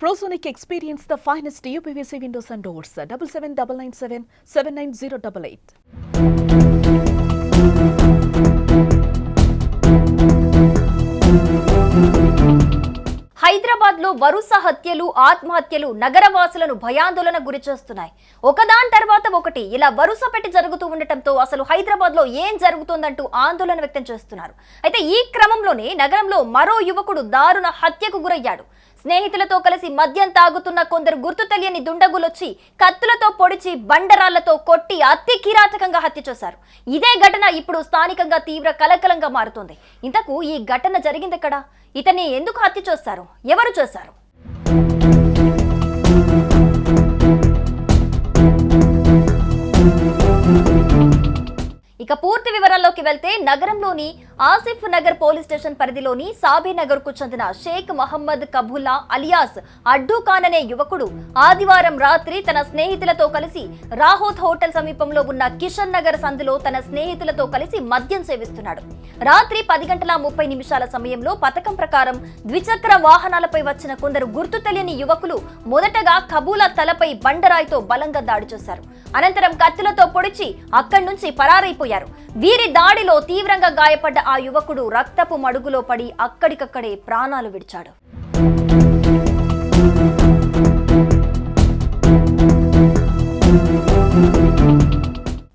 Prosonic experience the finest UPVC windows and doors double seven double nine seven seven nine zero double eight హైదరాబాద్లో వరుస హత్యలు ఆత్మహత్యలు నగరవాసులను భయాందోళన గురి చేస్తున్నాయి. ఒకదాని తర్వాత ఒకటి ఇలా వరుస పెట్టి జరుగుతూ ఉండటంతో అసలు హైదరాబాద్లో ఏం జరుగుతోందంటూ ఆందోళన వ్యక్తం చేస్తున్నారు. అయితే ఈ క్రమంలోనే నగరంలో మరో యువకుడు దారుణ హత్యకు గురయ్యాడు. స్నేహితులతో కలిసి మద్యం తాగుతున్న కొందరు గుర్తు తెలియని దుండగులొచ్చి కత్తులతో పొడిచి బండరాళ్ళతో కొట్టి అతి కిరాతకంగా హత్య చేశారు. ఇదే ఘటన ఇప్పుడు స్థానికంగా తీవ్ర కలకలంగా మారుతుంది. ఇంతకు ఈ ఘటన జరిగిందెక్కడ ఇతన్ని ఎందుకు హత్య చేస్తారు ఎవరు చేశారు? ఇక పూర్తి వివరాల్లోకి వెళ్తే నగరంలోని ఆసిఫ్ నగర్ పోలీస్ స్టేషన్ పరిధిలోని సాబీ నగర్కు చెందిన షేక్ మహమ్మద్ కబుల్లా అలియాస్ అడ్డు ఖాన్ అనే యువకుడు ఆదివారం రాత్రి తన స్నేహితులతో కలిసి రాహోత్ హోటల్ సమీపంలో ఉన్న కిషన్ నగర్ సందులో తన స్నేహితులతో కలిసి మద్యం సేవిస్తున్నాడు. రాత్రి పది గంటల ముప్పై నిమిషాల సమయంలో పథకం ప్రకారం ద్విచక్ర వాహనాలపై వచ్చిన కొందరు గుర్తు తెలియని యువకులు మొదటగా కబూలా తలపై బండరాయితో బలంగా దాడి చేశారు. అనంతరం కత్తులతో పొడిచి అక్కడి నుంచి పరారైపోయారు. వీరి దాడిలో తీవ్రంగా గాయపడ్డ ఆ యువకుడు రక్తపు మడుగులో పడి అక్కడికక్కడే ప్రాణాలు విడిచాడు.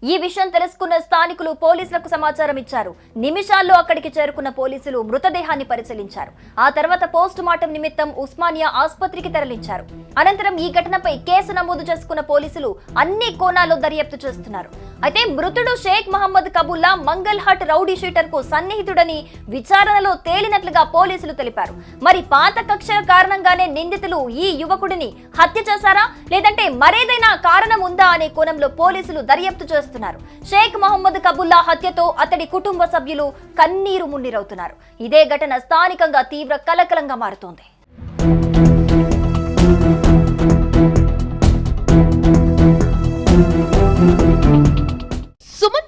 ఈ విషయం తెలుసుకున్న స్థానికులు పోలీసులకు సమాచారం ఇచ్చారు. నిమిషాల్లో అక్కడికి చేరుకున్న పోలీసులు మృతదేహాన్ని పరిశీలించారు. ఆ తర్వాత పోస్ట్ మార్టం నిమిత్తం ఉస్మానియా ఆసుపత్రికి తరలించారు. అనంతరం ఈ ఘటనపై కేసు నమోదు చేసుకున్న పోలీసులు అన్ని కోణాల్లో దర్యాప్తు చేస్తున్నారు. అయితే మృతుడు షేక్ మహమ్మద్ కబుల్లా మంగల్ హట్ రౌడీ షీటర్కు సన్నిహితుడని విచారణలో తేలినట్లుగా పోలీసులు తెలిపారు. మరి పాత కక్షల కారణంగానే నిందితులు ఈ యువకుడిని హత్య చేశారా? లేదంటే మరేదైనా కారణం ఉందా అనే కోణంలో పోలీసులు దర్యాప్తు చేస్తున్నారు. షేక్ మహమ్మద్ కబుల్లా హత్యతో అతడి కుటుంబ సభ్యులు కన్నీరు మున్నీరవుతున్నారు. ఇదే ఘటన స్థానికంగా తీవ్ర కలకలంగా మారుతోంది. సుమన్